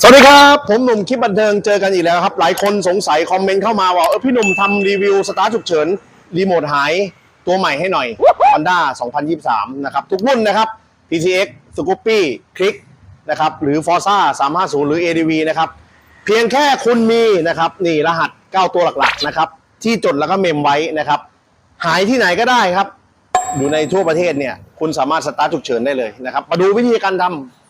สวัสดีครับ ผมหนุ่มคลิปบันเทิงเจอกันอีกแล้วครับ หลายคนสงสัยคอมเมนต์เข้ามาว่าเออพี่หนุ่มทำรีวิวสตาร์ฉุกเฉินรีโมทหายตัวใหม่ให้หน่อย Honda 2023 นะครับ ทุกรุ่นนะครับ PCX Scoopy Click นะครับ หรือ Forza 350 หรือ ADV นะครับ เพียงแค่คุณมีนะครับ นี่รหัส 9 ตัวหลักๆนะครับ ที่จดแล้วก็เมมไว้นะครับ หายที่ไหนก็ได้ครับ อยู่ในทั่วประเทศเนี่ยคุณสามารถสตาร์ทฉุกเฉินได้เลยนะครับมาดูวิธีการทำ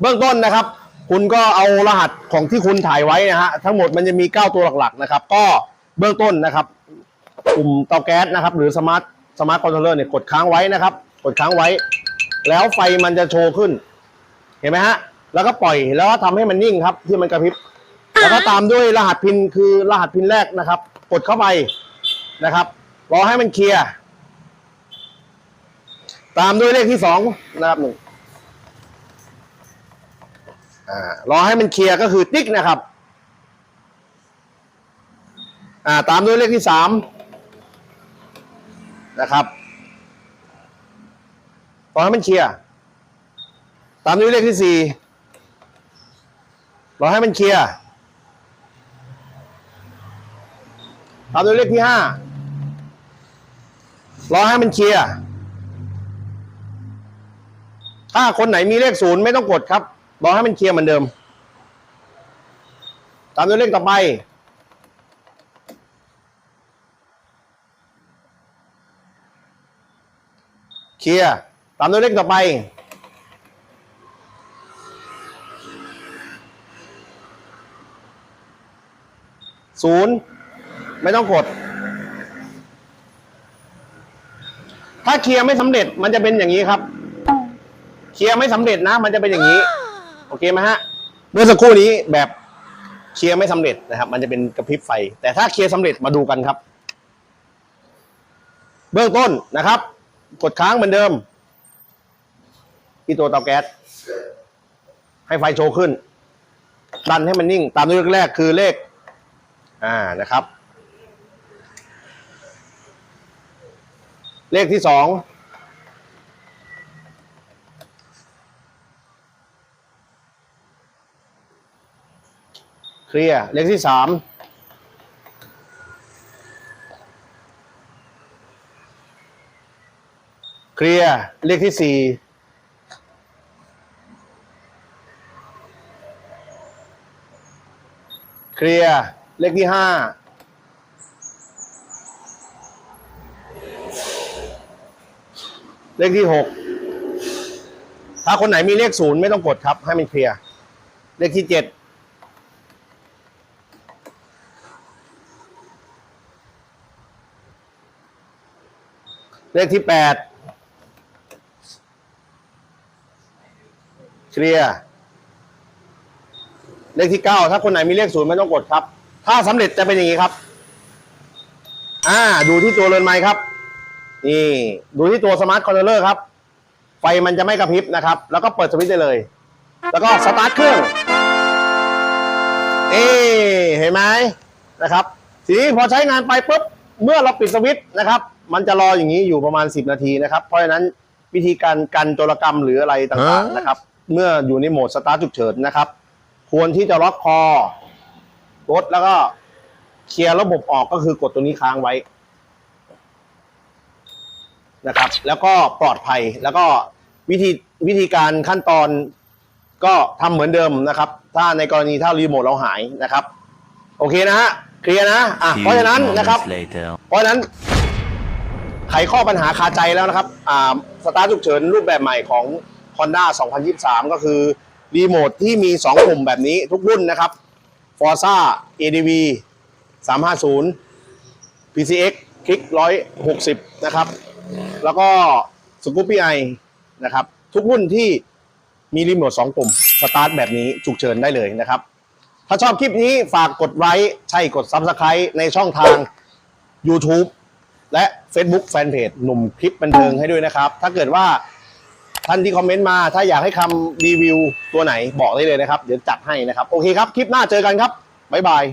เบื้องต้นนะครับ คุณก็เอารหัสของที่คุณถ่ายไว้นะฮะทั้งหมดมันจะมี 9 ตัวหลักๆนะครับ ก็เบื้องต้นนะครับปุ่มเตาแก๊สนะครับ หรือสมาร์ทสมาร์ทคอนโทรลเลอร์เนี่ยกดค้างไว้นะครับ กดค้างไว้ แล้วไฟมันจะโชว์ขึ้น เห็นไหมฮะแล้วก็ปล่อยแล้วก็ทำให้มันนิ่งครับที่มันกระพริบแล้วก็ตามด้วยรหัสพินคือรหัสพินแรกนะครับ กดเข้าไปนะครับรอให้มันเคลียร์ตามด้วยเลขที่สองนะครับหนึ่ง อ่ารอให้มันเคลียร์ก็คือติ๊กนะครับ อ่าตามด้วยเลขที่สามนะครับรอให้มันเคลียร์ตามด้วยเลขที่สี่รอให้มันเคลียร์ตามด้วยเลขที่ห้ารอให้มันเคลียร์ถ้าคนไหนมีเลขศูนย์ไม่ต้องกดครับ รอให้มันเคลียร์เหมือนเดิม ตามด้วยเลขต่อไป เคลียร์ ตามด้วยเลขต่อไป ศูนย์ ไม่ต้องกด ถ้าเคลียร์ไม่สำเร็จมันจะเป็นอย่างนี้ครับ เคลียร์ไม่สำเร็จนะ มันจะเป็นอย่างนี้ โอเคไหมฮะ เมื่อสักครู่นี้แบบเคลียร์ไม่สำเร็จนะครับ มันจะเป็นกระพริบไฟ แต่ถ้าเคลียร์สำเร็จมาดูกันครับ เบื้องต้นนะครับ กดค้างเหมือนเดิม ที่ตัวเตาแก๊ส ให้ไฟโชว์ขึ้น ดันให้มันนิ่ง ตามด้วยเลขแรกคือเลข อ่านะครับ เลขที่สอง เคลียร์เลขที่สามเคลียร์เลขที่สี่เคลียร์เลขที่ห้าเลขที่หกถ้าคนไหนมีเลขศูนย์ไม่ต้องกดครับ ให้มันเคลียร์ เลขที่เจ็ด เลขที่แปดเคลียร์เลขที่เก้าถ้าคนไหนมีเลขศูนย์ไม่ต้องกดครับ ถ้าสำเร็จจะเป็นอย่างนี้ครับ อ่า ดูที่ตัวเรือนไม้ครับ นี่ ดูที่ตัวสมาร์ทคอนโทรลเลอร์ครับ ไฟมันจะไม่กระพริบนะครับ แล้วก็เปิดสวิตช์ได้เลย แล้วก็สตาร์ทเครื่องเอ๊เห็นไหมนะครับ ทีนี้พอใช้งานไปปุ๊บ เมื่อเราปิดสวิตช์นะครับ มันจะรออย่างนี้อยู่ประมาณ 10 นาทีนะครับ เพราะฉะนั้นวิธีการกันโจรกรรมหรืออะไรต่างๆนะครับ เมื่ออยู่ในโหมดสตาร์ทฉุกเฉินนะครับ ควรที่จะล็อกคอรถแล้วก็เคลียร์ระบบออกก็คือกดตัวนี้ค้างไว้นะครับ แล้วก็ปลอดภัยแล้วก็วิธีวิธีการขั้นตอนก็ทำเหมือนเดิมนะครับ ถ้าในกรณีถ้ารีโมทเราหายนะครับ โอเคนะฮะเคลียร์นะอะเพราะฉะนั้นนะครับ later. เพราะฉะนั้น ไขข้อปัญหาคาใจแล้วนะครับอ่าสตาร์ทฉุกเฉินรูปแบบใหม่ของ Honda 2023 ก็คือ รีโมทที่มี 2 ปุ่มแบบนี้ทุกรุ่นนะครับ Forza ADV 350 PCX Kick 160 นะครับ แล้วก็ Scoopy i นะครับ ทุกรุ่นที่มีรีโมท 2 ปุ่ม สตาร์ทแบบนี้ฉุกเฉินได้เลยนะครับ ถ้าชอบคลิปนี้ฝากกดไลค์ใช่กด Subscribe ในช่องทาง YouTube และ Facebook Fanpage หนุ่มคลิปบันเทิงให้ด้วยนะครับ ถ้าเกิดว่าท่านที่คอมเมนต์มาถ้าอยากให้คำรีวิวตัวไหนบอกได้เลยนะครับ เดี๋ยวจัดให้นะครับ โอเคครับ คลิปหน้าเจอกันครับ บ๊ายบาย